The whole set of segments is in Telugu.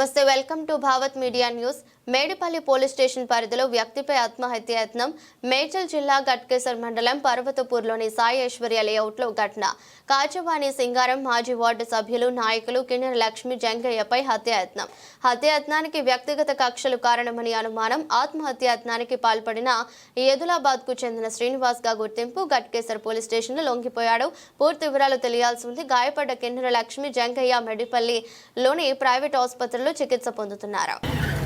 నమస్తే welcome to Bhavat media news Medipalli police station పరిధిలో వ్యక్తిపై ఆత్మహత్య యత్నం మేడ్చల్ జిల్లా గట్కేసర్ మండలం పర్వతపూర్లోని సాయి ఐశ్వర్య లేఅవుట్లో ఘటన. కాచవాణి సింగారం మాజీ వార్డు సభ్యులు నాయకులు కిన్నెర లక్ష్మి జంగయ్యపై హత్యాయత్నం హత్యాయత్నానికి వ్యక్తిగత కక్షలు కారణమని అనుమానం ఆత్మహత్యాయత్నానికి పాల్పడిన ఎదులాబాద్కు చెందిన శ్రీనివాస్గా గుర్తింపు గట్కేసర్ పోలీస్ స్టేషన్లో లొంగిపోయాడు. పూర్తి వివరాలు తెలియాల్సి ఉంది. గాయపడ్డ కిన్నెర లక్ష్మి జంగయ్య మెడిపల్లిలోని ప్రైవేట్ ఆసుపత్రిలో చికిత్స పొందుతున్నారు.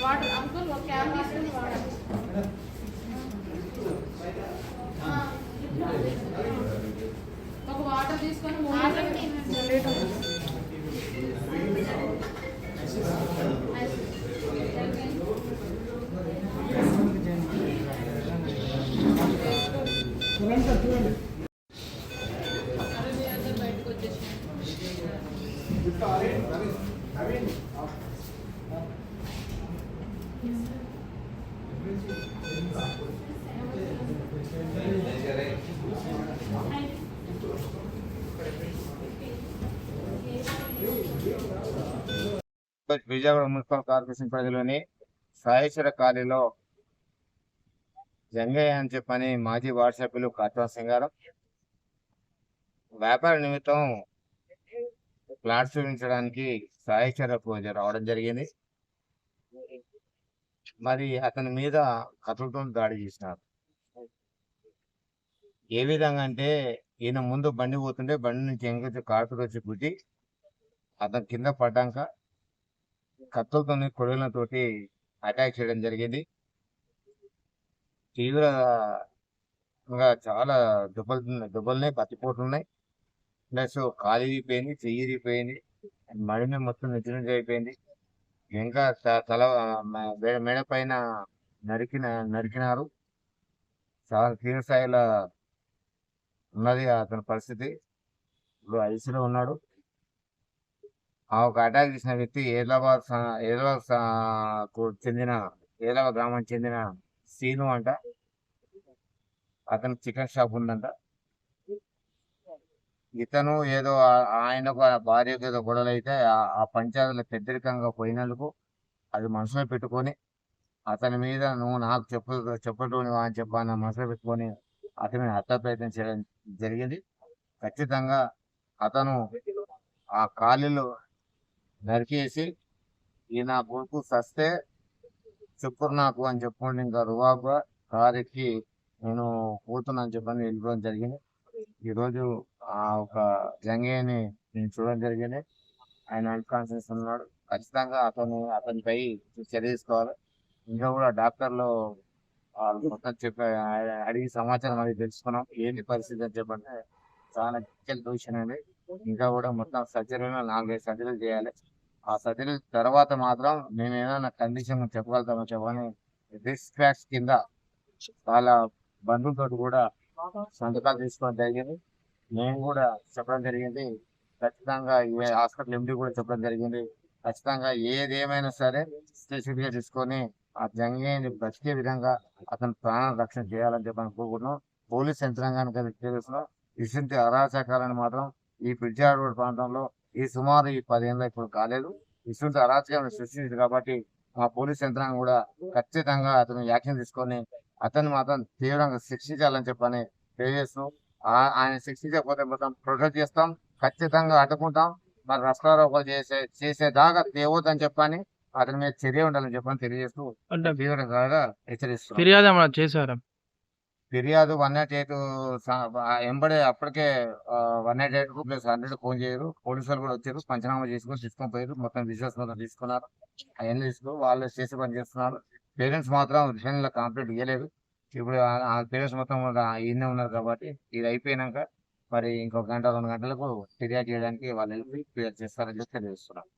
వాటర్ అంకుల్ ఒక క్యాన్ తీసుకుని వాటర్ ఒక వాటర్ తీసుకొని మూడు బయటకు వచ్చేసి విజయవాడ మున్సిపల్ కార్పొరేషన్ పరిధిలోని సాయేశ్వర కాలనీలో జంగయ్య అని చెప్పని మాజీ వార్డు సభ్యులు కాట్వా సింగారం వ్యాపార నిమిత్తం ప్లాట్స్ చూపించడానికి సాయేశ్వరకు రావడం జరిగింది. మరి అతని మీద కథలతో దాడి చేసినారు. ఏ విధంగా అంటే ఈయన ముందు బండి పోతుంటే బండి నుంచి ఎంకొచ్చి కాటుకు వచ్చి గుద్ది అతను కింద పడ్డాక కత్తులతోని కొడవలతోటి అటాక్ చేయడం జరిగింది. తీవ్రంగా చాలా దెబ్బలు దెబ్బలున్నాయి పత్తిపోట్లు ప్లస్ కాలు ఇరిగిపోయింది చెయ్యి విరిగిపోయింది మీద మొత్తం నిద్రించి అయిపోయింది. ఇంకా త- తల మెడ- పైన నరికిన నరికినారు. చాలా తీవ్ర స్థాయిలో ఉన్నది అతని పరిస్థితి. ఇప్పుడు ఐసీలో ఉన్నాడు. ఆ ఒక అటాక్ చేసిన వ్యక్తి ఏదలాబాద్ స- చెందిన ఏలాబాద్ గ్రామానికి చెందిన సీను అంట. అతనికి చికెన్ షాప్ ఉందంట. ఇతను ఏదో ఆయనకు ఆ భార్యకు ఏదో గొడవలు అయితే ఆ- పంచాయతీలో పెద్దరికంగా పోయినందుకు అది మనసులో పెట్టుకొని అతని మీద నువ్వు నాకు చెప్పు చెప్పటోని అని చెప్పాను మనసులో పెట్టుకొని అతని హత్య ప్రయత్నం చేయడం జరిగింది. ఖచ్చితంగా అతను ఆ ఖాళీలో నరికేసి ఈ నా కొడుకు సస్తే చెప్పురు నాకు అని చెప్పుకోండి ఇంకా రువాబ కారు ఎక్కి నేను పోతున్నాను చెప్పని వెళ్ళిపోవడం జరిగింది. ఈరోజు ఆ ఒక జంగయ్యని నేను చూడడం జరిగింది. ఆయన అన్కాన్షియస్ ఉన్నాడు. ఖచ్చితంగా అతను అతనిపై చర్య తీసుకోవాలి. ఇంకా కూడా డాక్టర్లు వాళ్ళు మొత్తం చెప్పి అడిగి సమాచారం అది తెలుసుకున్నాం. ఏంటి పరిస్థితి అని చెప్పంటే చాలా క్రిటికల్ పొజిషన్ అండి. ఇంకా కూడా మొత్తం సర్జరీలో నాలుగైదు సర్జరీలు చేయాలి. ఆ సర్జరీ తర్వాత మాత్రం నేను ఏదైనా కండిషన్ చెప్పగలుగుతామో చెప్పని రిస్క్ ఫ్యాక్స్ కింద వాళ్ళ బంధువులతో కూడా సంతకాలు తీసుకోవడం జరిగింది. మేము కూడా చెప్పడం జరిగింది. ఖచ్చితంగా ఈ హాస్పిటల్ ఎండి కూడా చెప్పడం జరిగింది. ఖచ్చితంగా ఏదేమైనా సరే స్పెసిఫిక్గా తీసుకొని ఆ జంగేని బ్రతికే విధంగా అతని ప్రాణ రక్షణ చేయాలని చెప్పి అనుకుంటున్నాం. పోలీస్ యంత్రాంగానికి అది తెలుస్తున్నాం అరాచకాలను మాత్రం ఈ పిజ్జాడ్ ప్రాంతంలో ఈ సుమారు ఈ పదేళ్ళ ఇప్పుడు కాలేదు. ఇటువంటి అరాచకాలను సృష్టించింది కాబట్టి మా పోలీస్ యంత్రాంగం కూడా ఖచ్చితంగా అతను యాక్షన్ తీసుకొని అతన్ని మాత్రం తీవ్రంగా శిక్షించాలని చెప్పని తెలియజేస్తున్నాం ఆ- ఆయన శిక్షించకపోతే మొత్తం ప్రొటెక్ట్ చేస్తాం ఖచ్చితంగా అడ్డుకుంటాం. మరి రస్తారోకోలు చేసే చేసేదాకా తేవద్దని చెప్పని అతని మీద చర్య ఉండాలని చెప్పని తెలియజేస్తూ అంటే తీవ్రంగా హెచ్చరిస్తున్నాం. ఫిర్యాదు చేశారా? ఫిర్యాదు వన్ నాట్ ఎయిట్ ఎంబడే అప్పటికే one naught eight plus hundred phone చేయరు. పోలీసులు కూడా వచ్చారు. పంచనామా చేసుకొని తీసుకొని పోయారు. మొత్తం విజువల్స్ మొత్తం తీసుకున్నారు. అవన్నీ తీసుకుని వాళ్ళు చేసి పని చేస్తున్నారు. పేరెంట్స్ మాత్రం విషయంలో కంప్లీట్ ఇవ్వలేదు ఇప్పుడు ఆ పేరెంట్స్ మొత్తం ఈయనే ఉన్నారు కాబట్టి ఇది అయిపోయినాక మరి ఇంకొక గంట రెండు గంటలకు ఫిర్యాదు చేయడానికి వాళ్ళు వెళ్ళి ఫిర్యాదు చేస్తారని చెప్పి తెలియజేస్తున్నారు